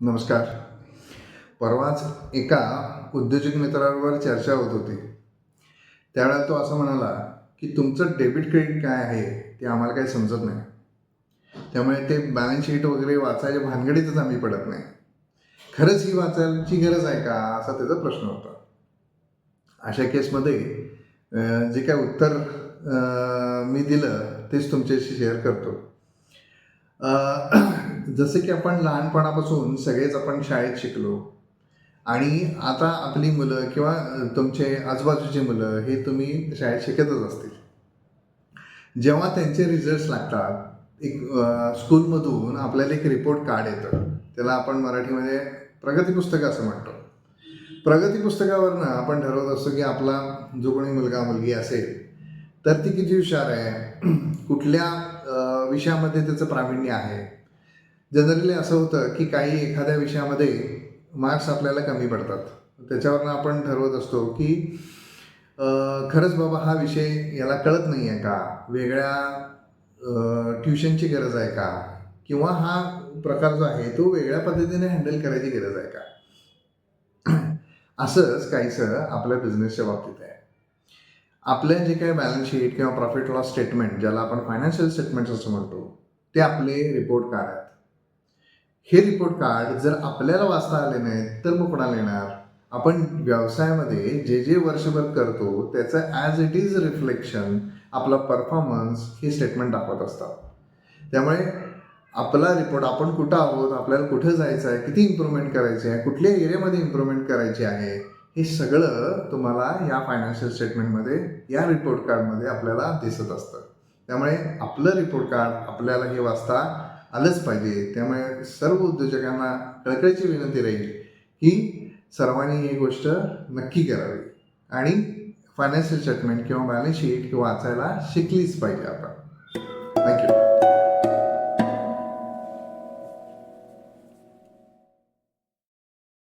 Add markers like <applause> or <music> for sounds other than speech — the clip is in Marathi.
नमस्कार. परवाच एका उद्योजक मित्रांवर चर्चा होत होती. त्यावेळेला तो असं म्हणाला की तुमचं डेबिट क्रेडिट काय आहे ते आम्हाला काही समजत नाही. त्यामुळे ते बॅलन्स शीट वगैरे वाचायच्या भानगडीतच आम्ही पडत नाही. खरंच ही वाचायची गरज आहे का? असा त्याचा प्रश्न होता. अशा केसमध्ये जे काय उत्तर मी दिलं तेच तुमच्याशी शेअर करतो. <clears throat> जसं की आपण लहानपणापासून सगळेच आपण शाळेत शिकलो. आणि आता आपली मुलं किंवा तुमचे आजूबाजूची मुलं हे तुम्ही शाळेत शिकतच असतील. जेव्हा त्यांचे रिझल्ट्स लागतात एक स्कूलमधून आपल्याला एक रिपोर्ट कार्ड येतं. त्याला आपण मराठीमध्ये प्रगती पुस्तक असं म्हणतो. प्रगती पुस्तकावरनं आपण ठरवत असतो की आपला जो कोणी मुलगा मुलगी असेल तर ती किती हुशार आहे? <clears throat> कुठल्या विषयामध्ये त्याचं प्रावीण्य आहे. जनरली असं होतं की काही एखाद्या विषयामध्ये मार्क्स आपल्याला कमी पडतात. त्याच्यावरनं आपण ठरवत असतो की खरंच बाबा हा विषय याला कळत नाही आहे का? वेगळ्या ट्युशनची गरज आहे का? किंवा हा प्रकार जो आहे तो वेगळ्या पद्धतीने हँडल करायची गरज आहे का? <clears throat> असंच काहीसं आपल्या बिझनेसच्या बाबतीत आहे. आपलं जे काही बॅलन्स शीट किंवा प्रॉफिट लॉस स्टेटमेंट ज्याला आपण फायनान्शियल स्टेटमेंट असं म्हणतो ते आपले रिपोर्ट कार्ड आहेत. हे रिपोर्ट कार्ड जर आपल्याला वाचता आले नाहीत तर मग कोणाला येणार? आपण व्यवसायामध्ये जे जे वर्षभर करतो त्याचं ॲज इट इज रिफ्लेक्शन आपला परफॉर्मन्स हे स्टेटमेंट दाखवत असतात. त्यामुळे आपला रिपोर्ट आपण कुठं आहोत आपल्याला कुठं जायचं आहे किती इम्प्रूव्हमेंट करायची आहे कुठल्या एरियामध्ये इम्प्रूव्हमेंट करायची आहे हे सगळं तुम्हाला या फायनान्शियल स्टेटमेंटमध्ये या रिपोर्ट कार्डमध्ये आपल्याला दिसत असतं. त्यामुळे आपलं रिपोर्ट कार्ड आपल्याला हे वाचता आलंच पाहिजे. त्यामुळे सर्व उद्योजकांना कळकळीची विनंती राहील की सर्वांनी ही गोष्ट नक्की करावी. आणि फायनान्शियल स्टेटमेंट किंवा बॅलन्स शीट वाचायला शिकलीच पाहिजे आपण.